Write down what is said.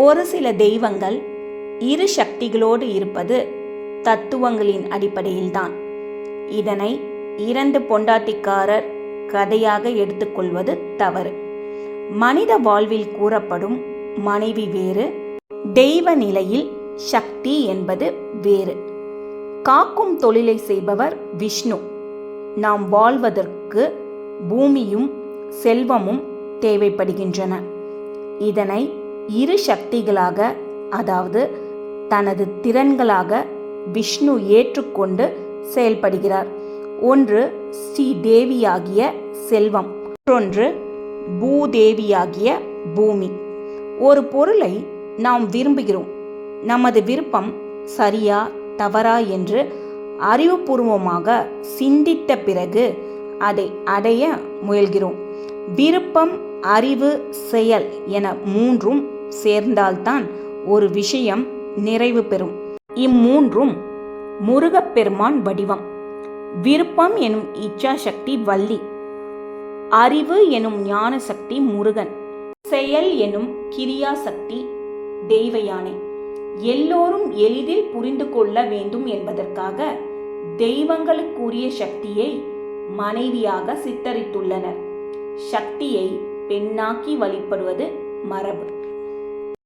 ஒரு சில தெய்வங்கள் இரு சக்திகளோடு இருப்பது தத்துவங்களின் அடிப்படையில்தான். இதனை இரண்டு பொண்டாட்டிக்காரர் கதையாக எடுத்துக்கொள்வது தவறு. மனித வாழ்வில் கூறப்படும் மனைவி வேறு தெய்வ நிலையில் சக்தி என்பது வேறு. காக்கும் தொழிலை செய்பவர் விஷ்ணு. நாம் வாழ்வதற்கு பூமியும் செல்வமும் தேவைப்படுகின்றன. இதனை இரு சக்திகளாக அதாவது தனது திறன்களாக விஷ்ணு ஏற்றுக்கொண்டு செயல்படுகிறார். ஒன்று ஸ்ரீ தேவியாகிய செல்வம். மற்றொன்று பூதேவியாகிய பூமி. ஒரு பொருளை நாம் விரும்புகிறோம். நமது விருப்பம் சரியா தவறா என்று அறிவுபூர்வமாக சிந்தித்த பிறகு அதை அடைய முயல்கிறோம். விருப்பம் அறிவு செயல் என மூன்றும் சேர்ந்தால்தான் ஒரு விஷயம் நிறைவு பெறும். இம்மூன்றும் முருகப்பெருமான் வடிவம். விருப்பம் எனும் இச்சா சக்தி வள்ளி. அறிவு எனும் ஞான சக்தி முருகன். செயல் எனும் கிரியா சக்தி தெய்வ யானை எல்லோரும் எளிதில் புரிந்து கொள்ள வேண்டும் என்பதற்காக தெய்வங்களுக்குரிய சக்தியை மனைவியாக சித்தரித்துள்ளனர். சக்தியை பெண்ணாக்கி வழிபடுவது மரபு.